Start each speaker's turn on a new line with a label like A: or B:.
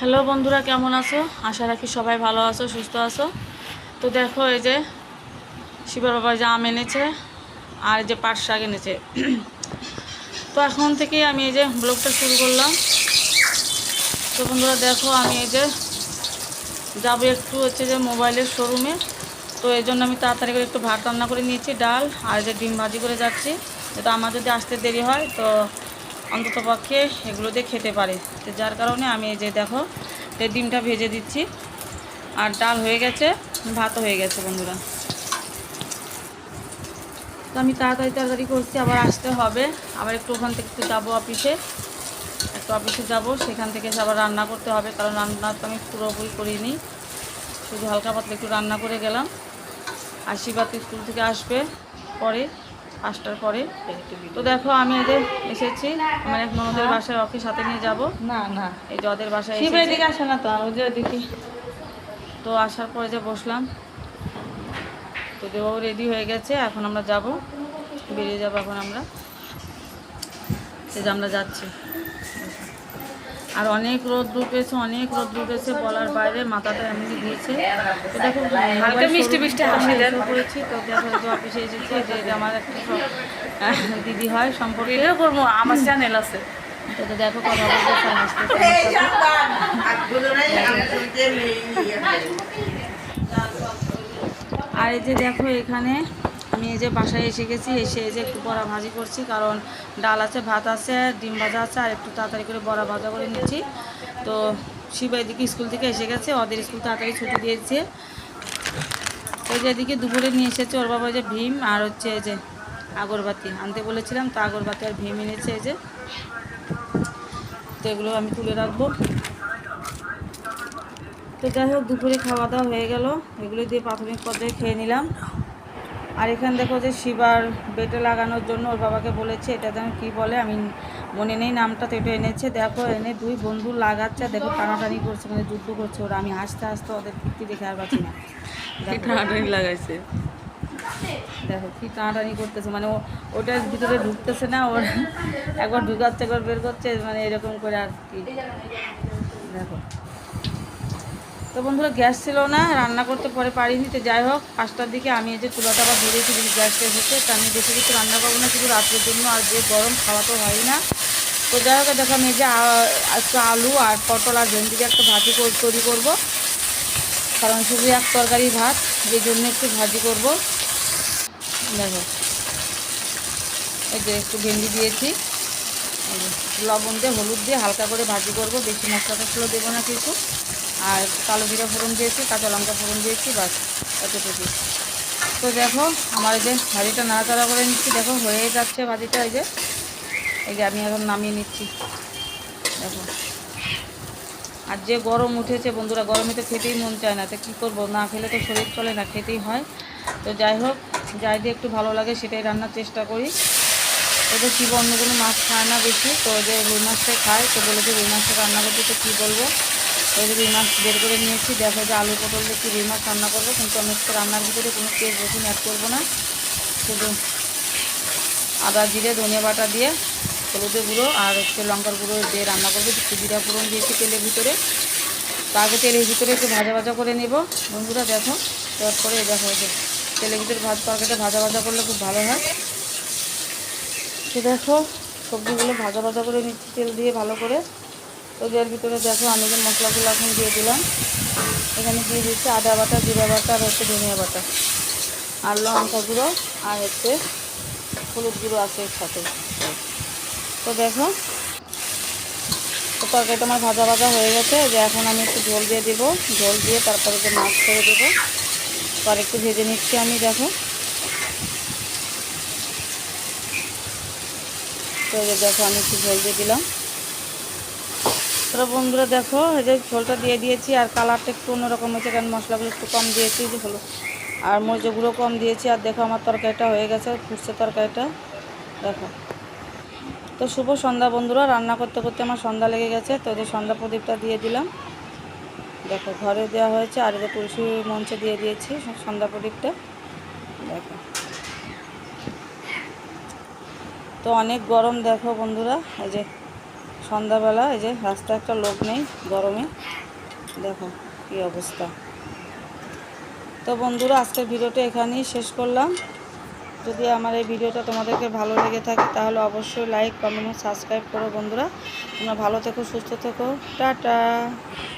A: Hello বন্ধুরা, কেমন আছো? আশা রাখি সবাই ভালো আছো, সুস্থ আছো। তো দেখো এই যে শিবর বাবা যে আম এনেছে আর যে পাট শাক এনেছে। তো এখন থেকেই আমি এই যে ব্লগটা শুরু করলাম। তো বন্ধুরা, দেখো আমি এই যে যাব একটু হচ্ছে যে মোবাইলের শোরুমে। তো এই জন্য আমি তাড়াতাড়ি করে একটু ভাত রান্না করে নিয়েছি, ডাল আর যে ডিম ভাজি করে যাচ্ছি। তো আমার যদি আসতে দেরি হয়, তো অন্তত পক্ষে এগুলো দিয়ে খেতে পারে। তো যার কারণে আমি এই যে দেখো তো ডিমটা ভেজে দিচ্ছি। আর ডাল হয়ে গেছে, ভাতও হয়ে গেছে বন্ধুরা। তো আমি তাড়াতাড়ি তাড়াতাড়ি করছি, আবার আসতে হবে। আবার একটু ওখান থেকে একটু যাব অফিসে। একটু অফিসে যাব, সেখান থেকে আবার রান্না করতে হবে, কারণ রান্না তো আমি পুরোপুরি করিনি। শুধু হালকা পাতলা একটু রান্না করে গেলাম। আশীর্বাদ স্কুল থেকে আসবে পরে। পাঁচটার পরে। তো দেখো আমি এদের এসেছি। আমার এক ননদের বাসায় অফিস হাতে নিয়ে যাব।
B: না না।
A: এই যে ওদের বাসায়
B: শিবের দিকে আসে না তো? যে দেখি
A: তো আসার পরে যে বসলাম তো দেবাবু রেডি হয়ে গেছে এখন আমরা যাব। বেরিয়ে যাব এখন আমরা। এই যে আমরা যাচ্ছি। আর অনেক রোদ উঠেছে অনেক রোদ উঠেছে বলার বাইরে মাথাটা এমনি দিয়েছে। তো দেখো
B: হালকা মিষ্টি মিষ্টি হাসি
A: পড়েছি তো দেখো অফিসে এসেছি যে আমার একটা দিদি হয় সম্পর্কে।
B: করব আমার চ্যানেল আছে।
A: তো দেখো কথা। আর এই যে দেখো এখানে আমি এই যে বাসায় এসে গেছি, এসে এই যে একটু বড়া ভাজি করছি, কারণ ডাল আছে, ভাত আছে, ডিম ভাজা আছে, আর একটু তাড়াতাড়ি করে বড়া ভাজা করে নিচ্ছি। তো শিবা এদিকে স্কুল থেকে এসে গেছে, ওদের স্কুল তাড়াতাড়ি ছুটি দিয়েছে। ওই যে এদিকে দুপুরে নিয়ে এসেছে ওর বাবা যে ভীম, আর হচ্ছে এই যে আগরবাতি। আনতে বলেছিলাম, তো আগরবাতি আর ভীম এনেছে এই যে। তো এগুলো আমি তুলে রাখব। তো যাই হোক, দুপুরে খাওয়া দাওয়া হয়ে গেল। এগুলো দিয়ে প্রাথমিক পর্যায়ে খেয়ে নিলাম। আর এখানে দেখো যে শিবার বেটে লাগানোর জন্য ওর বাবাকে বলেছে এটা যেন কী বলে আমি মনে নেই নামটা তো এটা এনেছে। দেখো এনে দুই বন্ধু লাগাচ্ছে দেখো টানাটানি করছে মানে যুদ্ধ করছে ওরা। আমি হাসতে হাসতে ওদের কীর্তি দেখে আর পাচ্ছি না। দেখো
B: টানাটানি লাগাইছে?
A: দেখো কি টানাটানি করতেছে মানে ও- ওটার ভিতরে ঢুকতেছে না ওর একবার ঢুকাচ্ছে একবার বের করছে মানে এরকম করে আর কি। দেখো তো বন্ধুরা, গ্যাস ছিল না, রান্না করতে পরে পারিনি, তো যাই হোক, পাঁচটার দিকে আমি এই যে চুলাটা আবার ধরেছি গ্যাসটা এসেছে, তো আমি বেশি কিছু রান্না করব না, শুধু রাত্রের জন্য, আর যে গরম খাওয়া তো হয় না। তো যাই হোক, দেখো আমি এই যে একটু আলু আর পটল আর ভেন্ডি দিয়ে একটা ভাজি তৈরি করব। কারণ শুধু এক তরকারি ভাত যে জন্য একটু ভাজি করব। দেখো, এই যে একটু ভেন্ডি দিয়েছি। লবণ দিয়ে, হলুদ দিয়ে হালকা করে ভাজি করব, বেশি মশলা টসলা দেবো না কিছু। আর কালো জিরা ফোড়ন দিয়েছি, কাঁচা লঙ্কা ফোড়ন দিয়েছি বাস এতটুকু তো দেখো, আমার এই যে ভাজিটা নাড়াচাড়া করে নিচ্ছি, দেখো, হয়ে যাচ্ছে ভাজিটা, এই যে। এই যে আমি এখন নামিয়ে নিচ্ছি। দেখো। আর যে গরম উঠেছে, বন্ধুরা, গরমে তো খেতেই মন চায় না, তো কী করব? না খেলে তো শরীর চলে না, খেতেই হয়। তো যাই হোক, যাই দিয়ে একটু ভালো লাগে, সেটাই রান্নার চেষ্টা করি। ওদের শিব অন্য কোনো মাছ খায় না বেশি, তো যে রুই মাছটাই খায়, তো বলেছে রুই মাছটা রান্না করতে তো কী বলব? যে রুই মাছ বের করে নিয়েছি। দেখো যে আলু পটল দিয়ে কি রুই মাছ রান্না করব, কিন্তু আমি একটু রান্নার ভিতরে কোনো তেল রসুন অ্যাড করব না। শুধু আদা জিরে, ধনিয়া বাটা দিয়ে হলুদের গুঁড়ো আর হচ্ছে লঙ্কার গুঁড়ো দিয়ে রান্না করব। একটু জিরা ফোড়ন দিয়েছি তেলের ভিতরে। তারপরে তেলের ভিতরে একটু ভাজা ভাজা করে নেব। বন্ধুরা দেখো, তারপরে এই দেখো এই যে তেলের ভিতরে ভাত তরকারিটা ভাজা ভাজা করলে খুব ভালো হয়। তো দেখো, সবজিগুলো ভাজা ভাজা করে নিচ্ছি তেল দিয়ে ভালো করে। তো এর ভিতরে দেখো আমি যে মশলাগুলো এখন দিয়ে দিলাম। এখানে দিয়ে দিচ্ছি আদা বাটা, জিরা বাটা আর হচ্ছে ধনিয়া বাটা। আর লঙ্কা গুঁড়ো আর হচ্ছে হলুদ গুঁড়ো আছে এর সাথে। তো দেখো, তো তরকারিটা আমার ভাজা ভাজা হয়ে গেছে। যে এখন আমি একটু ঝোল দিয়ে দেবো। ঝোল দিয়ে তারপরে যে মাছ করে দেবো। তো আর একটু ভেজে নিচ্ছি আমি, দেখো। তো দেখো আমি একটু ঝোল দিয়ে দিলাম। তো বন্ধুরা দেখো, এই যে ঝোলটা দিয়ে দিয়েছি আর কালারটা একটু অন্যরকম হয়েছে, কারণ মশলাগুলো একটু কম দিয়েছি যে হলো আর মরিচগুলো কম দিয়েছি, আর দেখো আমার তরকারিটা হয়ে গেছে, ফুটছে তরকারিটা। দেখো। তো শুভ সন্ধ্যা বন্ধুরা, রান্না করতে করতে আমার সন্ধ্যা লেগে গেছে, তো যে সন্ধ্যা প্রদীপটা দিয়ে দিলাম। দেখো, ঘরে দেওয়া হয়েছে, আর যে তুলসী মঞ্চে দিয়ে দিয়েছি সন্ধ্যা প্রদীপটা। দেখো। তো অনেক গরম দেখো বন্ধুরা, এই যে সন্ধ্যাবেলা, এই যে রাস্তা একটা লোক নেই গরমে। দেখো কি অবস্থা। তো বন্ধুরা, আজকের ভিডিওটা এখানেই শেষ করলাম। যদি আমার এই ভিডিওটা তোমাদেরকে ভালো লেগে থাকে, তাহলে অবশ্যই লাইক কমেন্ট সাবস্ক্রাইব করো বন্ধুরা। তোমরা ভালো থেকো, সুস্থ থেকো। টাটা।